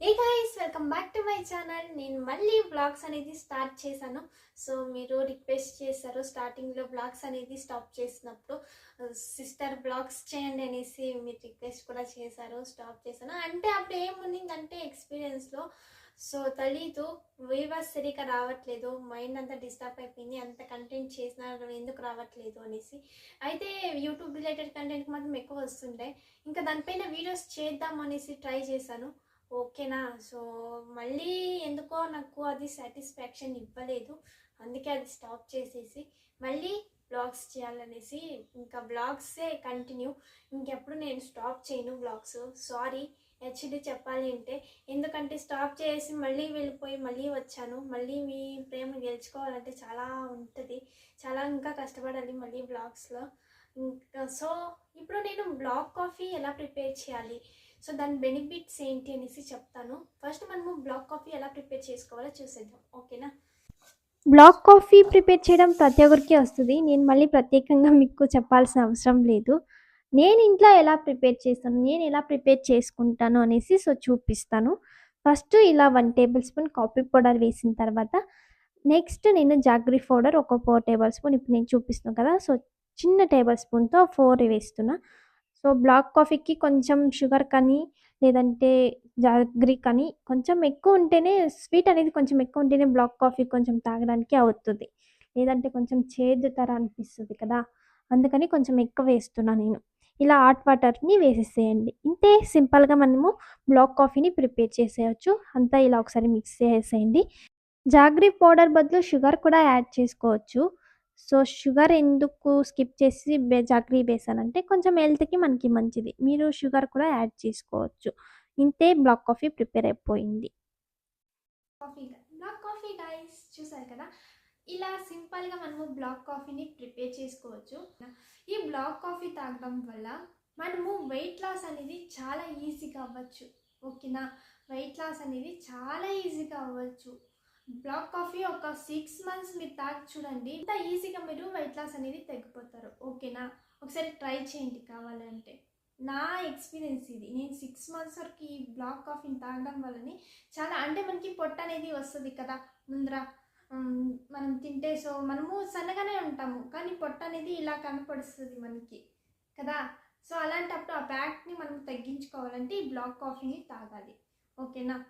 Hey guys welcome back to my channel నేను మళ్ళీ blogs అనేది స్టార్ట్ చేశాను. సో మీరు రిక్వెస్ట్ చేశారు స్టార్టింగ్లో బ్లాగ్స్ అనేది స్టాప్ చేసినప్పుడు uh, సిస్టర్ బ్లాగ్స్ చేయండి అనేసి మీరు రిక్వెస్ట్ కూడా చేశారు స్టాప్ చేశాను. అంటే అప్పుడు ఏముండిందంటే ఎక్స్పీరియన్స్లో సో తెలీదు వీవర్స్ సరిగ్గా రావట్లేదు మైండ్ అంతా డిస్టర్బ్ అయిపోయింది అంత కంటెంట్ చేసినా ఎందుకు రావట్లేదు అనేసి. అయితే యూట్యూబ్ రిలేటెడ్ కంటెంట్ మాత్రం ఎక్కువ వస్తుంటాయి ఇంకా దానిపైన వీడియోస్ చేద్దాం అనేసి ట్రై చేశాను. ఓకేనా సో మళ్ళీ ఎందుకో నాకు అది సాటిస్ఫాక్షన్ ఇవ్వలేదు. అందుకే అది స్టాప్ చేసేసి మళ్ళీ బ్లాగ్స్ చేయాలనేసి ఇంకా బ్లాగ్సే కంటిన్యూ ఇంకెప్పుడు నేను స్టాప్ చేయను బ్లాగ్స్ సారీ హెచ్డి చెప్పాలి అంటే ఎందుకంటే స్టాప్ చేసి మళ్ళీ వెళ్ళిపోయి మళ్ళీ వచ్చాను. మళ్ళీ మీ ప్రేమ గెలుచుకోవాలంటే చాలా ఉంటుంది. చాలా ఇంకా కష్టపడాలి మళ్ళీ బ్లాగ్స్లో ఇంకా సో ఇప్పుడు నేను బ్లాగ్ కాఫీ ఎలా ప్రిపేర్ చేయాలి? సో దాని బెనిఫిట్స్ ఏంటి అనేసి చెప్తాను. ఫస్ట్ మనము బ్లాక్ కాఫీ ఎలా ప్రిపేర్ చేసుకోవాలో చూసేద్దాం. ఓకేనా బ్లాక్ కాఫీ ప్రిపేర్ చేయడం ప్రతి ఒక్కరికి వస్తుంది. నేను మళ్ళీ ప్రత్యేకంగా మీకు చెప్పాల్సిన అవసరం లేదు. నేను ఇంట్లో ఎలా ప్రిపేర్ చేస్తాను నేను ఎలా ప్రిపేర్ చేసుకుంటాను అనేసి సో చూపిస్తాను. ఫస్ట్ ఇలా one tablespoon coffee powder వేసిన తర్వాత నెక్స్ట్ నేను జాగ్రీ పౌడర్ ఒక ఫోర్ టేబుల్ స్పూన్ ఇప్పుడు నేను చూపిస్తున్నాను కదా సో చిన్న టేబుల్ స్పూన్తో ఫోర్ వేస్తున్నా. సో బ్లాక్ కాఫీకి కొంచెం షుగర్ కానీ లేదంటే జాగ్రీ కానీ కొంచెం ఎక్కువ ఉంటేనే స్వీట్ అనేది కొంచెం ఎక్కువ ఉంటేనే బ్లాక్ కాఫీ కొంచెం తాగడానికి అవుతుంది. లేదంటే కొంచెం చేదు తర అనిపిస్తుంది కదా అందుకని కొంచెం ఎక్కువ వేస్తున్నా నేను. ఇలా హాట్ వాటర్ని వేసేసేయండి. ఇంతే సింపుల్గా మనము బ్లాక్ కాఫీని ప్రిపేర్ చేసేయచ్చు. అంతా ఇలా ఒకసారి మిక్స్ చేసేయండి. జాగ్రీ పౌడర్ బదులు షుగర్ కూడా యాడ్ చేసుకోవచ్చు. సో షుగర్ ఎందుకు స్కిప్ చేసి బే జాగ్రీ వేసానంటే కొంచెం హెల్త్కి మనకి మంచిది. మీరు షుగర్ కూడా యాడ్ చేసుకోవచ్చు. ఇంతే బ్లాక్ కాఫీ ప్రిపేర్ అయిపోయింది. కాఫీ బ్లాక్ కాఫీ గైస్ చూసారు కదా? ఇలా సింపుల్గా మనము బ్లాక్ కాఫీని ప్రిపేర్ చేసుకోవచ్చు. ఈ బ్లాక్ కాఫీ తాగడం వల్ల మనము వెయిట్ లాస్ అనేది చాలా ఈజీగా అవ్వచ్చు. ఓకేనా? వెయిట్ లాస్ అనేది చాలా ఈజీగా అవ్వచ్చు. బ్లాక్ కాఫీ ఒక సిక్స్ మంత్స్ మీరు తాగి చూడండి. ఇంత ఈజీగా మీరు వెయిట్ లాస్ అనేది తగ్గిపోతారు. ఓకేనా? ఒకసారి ట్రై చేయండి కావాలంటే. నా ఎక్స్పీరియన్స్ ఇది. నేను సిక్స్ మంత్స్ వరకు ఈ బ్లాక్ కాఫీని తాగడం వల్లనే చాలా అంటే మనకి పొట్ట అనేది వస్తుంది కదా. ముందర మనం తింటే సో మనము సన్నగానే ఉంటాము. కానీ పొట్ట అనేది ఇలా కనపడుస్తుంది మనకి కదా. సో అలాంటప్పుడు ఆ ప్యాక్ని మనం తగ్గించుకోవాలంటే ఈ బ్లాక్ కాఫీని తాగాలి. ఓకేనా?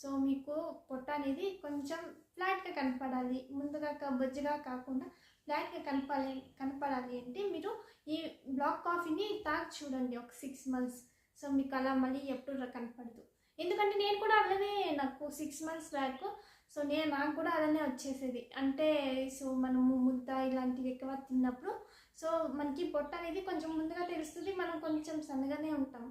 సో మీకు పొట్ట అనేది కొంచెం ఫ్లాట్గా కనపడాలి. ముందుగా బొజ్జుగా కాకుండా ఫ్లాట్గా కనపాలి కనపడాలి అంటే మీరు ఈ బ్లాక్ కాఫీని తాగి చూడండి ఒక సిక్స్ మంత్స్ సో మీకు అలా మళ్ళీ ఎప్పుడు కనపడదు. ఎందుకంటే నేను కూడా అలానే నాకు సిక్స్ మంత్స్ బ్యాక్ సో నేను నాకు కూడా అలానే వచ్చేసేది. అంటే సో మనము ముద్ద ఇలాంటివి ఎక్కువ తిన్నప్పుడు సో మనకి పొట్ట అనేది కొంచెం ముందుగా తెలుస్తుంది. మనం కొంచెం సన్నగానే ఉంటాం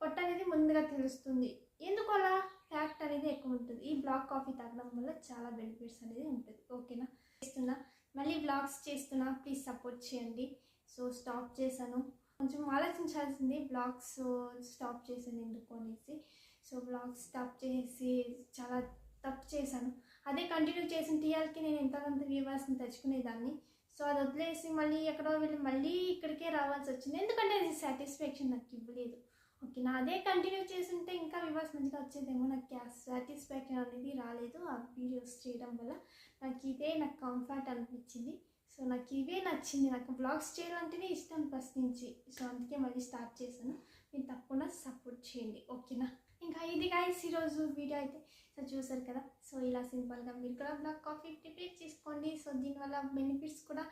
పొట్ట అనేది ముందుగా తెలుస్తుంది. ఎందుకు అలా? ఫ్యాట్ అనేది ఎక్కువ ఉంటుంది. ఈ బ్లాక్ కాఫీ తాగడం వల్ల చాలా బెనిఫిట్స్ అనేది ఉంటుంది. ఓకేనా? చేస్తున్నా. మళ్ళీ బ్లాగ్స్ చేస్తున్నా. ప్లీజ్ సపోర్ట్ చేయండి. సో స్టాప్ చేశాను. కొంచెం ఆలోచించాల్సింది బ్లాగ్స్ స్టాప్ చేశాను ఎందుకు అనేసి. సో బ్లాగ్స్ స్టాప్ చేసి చాలా తప్పు చేశాను. అదే కంటిన్యూ చేసిన టీఆర్కి నేను ఎంతమంత వ్యూవర్స్ని తెచ్చుకునేదాన్ని. సో అది వదిలేసి మళ్ళీ ఎక్కడో వెళ్ళి మళ్ళీ ఇక్కడికే రావాల్సి వచ్చింది. ఎందుకంటే అది సాటిస్ఫాక్షన్ నాకు ఇవ్వలేదు. ఓకే నా అదే కంటిన్యూ చేస్తుంటే ఇంకా వ్యూవర్స్ మంచిగా వచ్చేదేమో. నాకు సాటిస్ఫాక్షన్ అనేది రాలేదు ఆ వీడియోస్ చేయడం వల్ల. నాకు ఇదే నాకు కంఫర్ట్ అనిపించింది. సో నాకు ఇవే నచ్చింది. నాకు బ్లాగ్స్ చేయాలంటేనే ఇష్టం ఫస్ట్ నుంచి. సో అందుకే మళ్ళీ స్టార్ట్ చేశాను. మీరు తప్పకుండా సపోర్ట్ చేయండి. ఓకేనా? ఇంకా ఇది గాయస్ ఈరోజు వీడియో అయితే. సో చూసారు కదా? సో ఇలా సింపుల్గా మీరు కూడా బ్లాక్ కాఫీ ప్రిపేర్ చేసుకోండి. సో దీనివల్ల బెనిఫిట్స్ కూడా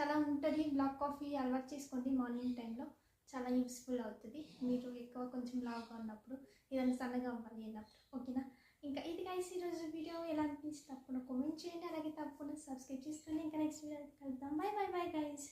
చాలా ఉంటుంది. బ్లాక్ కాఫీ అలవాటు చేసుకోండి మార్నింగ్ టైంలో చాలా యూస్ఫుల్ అవుతుంది. మీరు ఎక్కువ కొంచెం లావుగా ఉన్నప్పుడు ఏదైనా సన్నగా అవ్వాలి అన్నప్పుడు ఓకేనా? ఇంకా ఇది గైస్ ఈరోజు వీడియో ఎలా అనిపించి తప్పకుండా కామెంట్ చేయండి. అలాగే తప్పకుండా సబ్స్క్రైబ్ చేసుకోండి. ఇంకా నెక్స్ట్ వీడియో కలుద్దాం. Bye bye bye guys